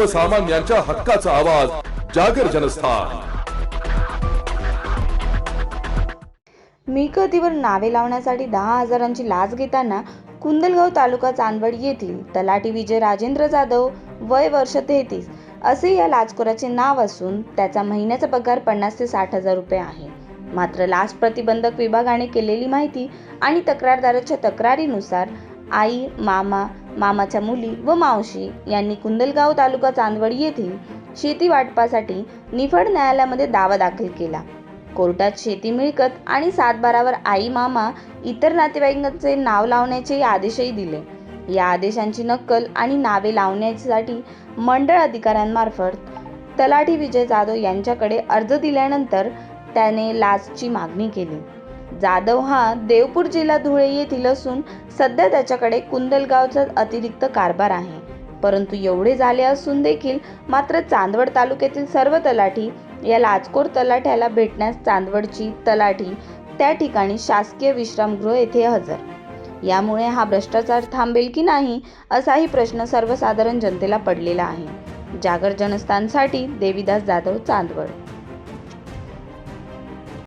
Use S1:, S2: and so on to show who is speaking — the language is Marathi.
S1: सर्वसामान्यांच्या हक्काचा आवाज जागर जनस्थान.
S2: मिळकतीवर नावे लावण्यासाठी दहा हजारांची लाच घेताना कुंदलगाव तालुका चांदवड येथील तलाठी विजय राजेंद्र जाधव वय वर्ष तेहतीस असे या लाचखोराचे नाव असून त्याचा महिन्याचा पगार पन्नास ते साठ हजार रुपये आहे. मात्र लाच प्रतिबंधक विभागाने केलेली माहिती आणि तक्रारदाराच्या तक्रारीनुसार आई मामा मामाच्या मुली व मावशी यांनी कुंदलगाव तालुका चांदवड येथील शेती वाटपासाठी निफड न्यायालयामध्ये दावा दाखल केला. कोर्टात शेती मिळकत आणि सातबारावर आई मामा इतर नातेवाईकांचे नाव लावण्याचे आदेशही दिले. या आदेशांची नक्कल आणि नावे लावण्यासाठी मंडळ अधिकाऱ्यांमार्फत तलाठी विजय जाधव यांच्याकडे अर्ज दिल्यानंतर त्याने लाचची मागणी केली. जाधव हा देवपूर जिल्हा धुळे येथील असून सध्या त्याच्याकडे कुंदलगावचा अतिरिक्त कारभार आहे. परंतु एवढे झाले असून देखील मात्र चांदवड तालुक्यातील सर्व तलाठी या लाचखोर तलाठ्याला भेटण्यास चांदवडची तलाठी त्या ठिकाणी शासकीय विश्रामगृह येथे हजर. यामुळे हा भ्रष्टाचार थांबेल की नाही असाही प्रश्न सर्वसाधारण जनतेला पडलेला आहे. जागर जनस्थानसाठी देवीदास जाधव चांदवड.